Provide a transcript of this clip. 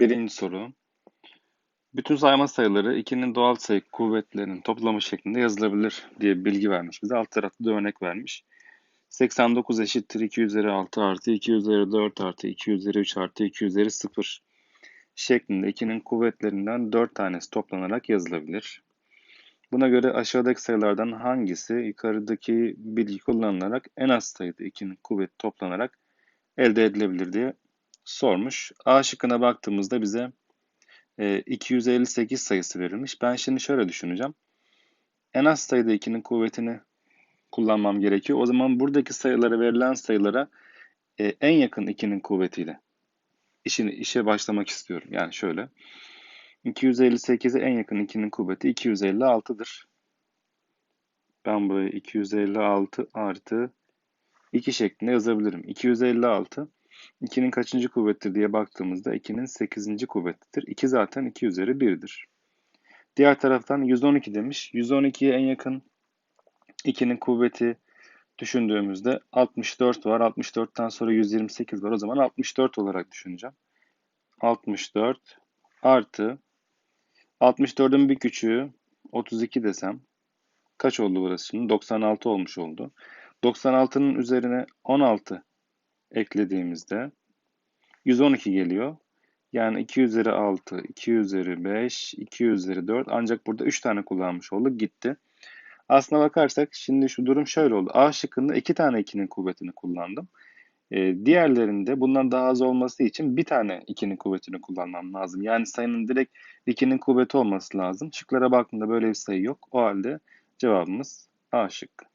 Birinci soru. Bütün sayma sayıları 2'nin doğal sayı kuvvetlerinin toplamı şeklinde yazılabilir diye bir bilgi vermiş bize. Alt tarafta da örnek vermiş. 89 eşittir 2 üzeri 6 artı 2 üzeri 4 artı 2 üzeri 3 artı 2 üzeri 0 şeklinde 2'nin kuvvetlerinden 4 tanesi toplanarak yazılabilir. Buna göre aşağıdaki sayılardan hangisi yukarıdaki bilgi kullanılarak en az sayıda 2'nin kuvveti toplanarak elde edilebilir diye sormuş. A şıkkına baktığımızda bize e, 258 sayısı verilmiş. Ben şimdi şöyle düşüneceğim. En az sayıda 2'nin kuvvetini kullanmam gerekiyor. O zaman buradaki sayılara verilen sayılara e, en yakın 2'nin kuvvetiyle işini, işe başlamak istiyorum. Yani şöyle. 258'e en yakın 2'nin kuvveti 256'dır. Ben burayı 256 artı 2 şeklinde yazabilirim. 256 2'nin kaçıncı kuvvettir diye baktığımızda 2'nin 8. kuvvetidir. 2 zaten 2 üzeri 1'dir. Diğer taraftan 112 demiş. 112'ye en yakın 2'nin kuvveti düşündüğümüzde 64 var. 64'ten sonra 128 var. O zaman 64 olarak düşüneceğim. 64 artı 64'ün bir küçüğü 32 desem kaç oldu burası şimdi? 96 olmuş oldu. 96'nın üzerine 16 eklediğimizde 112 geliyor. Yani 2 üzeri 6, 2 üzeri 5, 2 üzeri 4 ancak burada 3 tane kullanmış olduk gitti. Aslına bakarsak şimdi şu durum şöyle oldu. A şıkkında 2 tane 2'nin kuvvetini kullandım. Ee, diğerlerinde bundan daha az olması için bir tane 2'nin kuvvetini kullanmam lazım. Yani sayının direkt 2'nin kuvveti olması lazım. Şıklara baktığımda böyle bir sayı yok. O halde cevabımız A şıkkı.